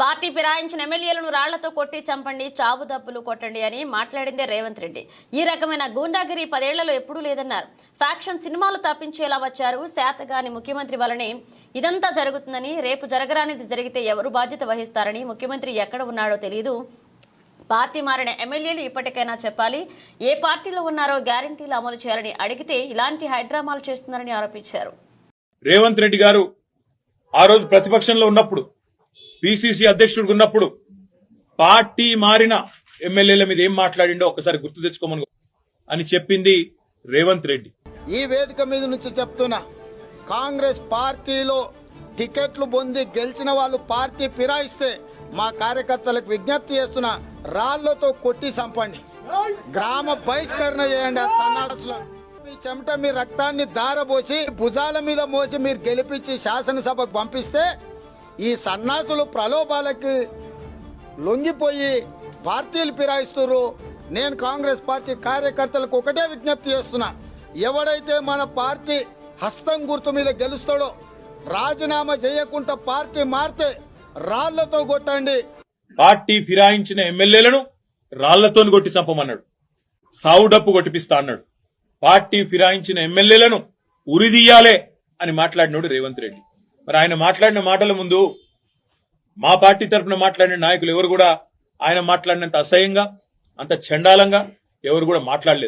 Party ఫిరాయించిన ఎమ్మెల్యేలను రాళ్ళతో కొట్టి చంపండి చావు దప్పులు కొట్టండి అని మాట్లాడిందే రేవంత్ రెడ్డి. ఈ రకమైన గూండాగిరి పదేళ్ళలో ఎప్పుడూ లేదన్నారు. ఫ్యాక్షన్ సినిమాలు తప్పించేలా వచ్చారు. శాతగాని ముఖ్యమంత్రి వలనే ఇదంతా జరుగుతుందని రేపు జరగరానిది జరిగితే ఎవరు బాధ్యత వహిస్తారని ముఖ్యమంత్రి ఎక్కడ ఉన్నాడో తెలియదు పార్టీ మారిన ఎమ్మెల్యేలు ఇప్పటికైనా చెప్పాలి. ఏ పార్టీలో ఉన్నారో గ్యారంటీలు అమలు చేయాలని అడిగితే ఇలాంటి హైడ్రామాలు చేస్తున్నారని ఆరోపించారు. రేవంత్ రెడ్డి గారు ఆ రోజు ప్రతిపక్షంలో ఉన్నప్పుడు పిసిసి అధ్యక్షుడు ఉన్నప్పుడు పార్టీ మారిన ఎమ్మెల్యేల మీద ఏం మాట్లాడిండో ఒకసారి గుర్తు తెచ్చుకోమని అని చెప్పింది రేవంత్ రెడ్డి. ఈ వేదిక మీద నుంచి చెప్తున్నా కాంగ్రెస్ పార్టీలో టికెట్లు పొంది గెలిచిన వాళ్ళు పార్టీ ఫిరాయిస్తే మా కార్యకర్తలకు విజ్ఞప్తి చేస్తున్నా రాళ్ళతో కొట్టి చంపండి. గ్రామ బహిష్కరణ చేయండి ఆ సన్నాసులు మీ చెమట మీ రక్తాన్ని దారబోసి భుజాల మీద మోసి మీరు గెలిపించి శాసనసభకు పంపిస్తే ఈ సన్నాసులు ప్రలోభాలకి లొంగిపోయి పార్టీలు ఫిరాయిస్తున్నారు నేను కాంగ్రెస్ పార్టీ కార్యకర్తలకు ఒకటే విజ్ఞప్తి చేస్తున్నా. ఎవడైతే మన పార్టీ హస్తం గుర్తు మీద గెలుస్తాడో రాజీనామా చేయకుండా పార్టీ మారితే రాళ్ళతో కొట్టండి. పార్టీ ఫిరాయించిన ఎమ్మెల్యేలను రాళ్ళతో కొట్టి చంపమన్నాడు. సావు డప్పు కొట్టిపిస్తా అన్నాడు. పార్టీ ఫిరాయించిన ఎమ్మెల్యేలను ఉరిదీయాలే అని మాట్లాడినాడు రేవంత్ రెడ్డి. మరి ఆయన మాట్లాడిన మాటల ముందు మా పార్టీ తరఫున మాట్లాడిన నాయకులు ఎవరు కూడా ఆయన మాట్లాడినంత అసహ్యంగా అంత చండాలంగా ఎవరు కూడా మాట్లాడలేదు.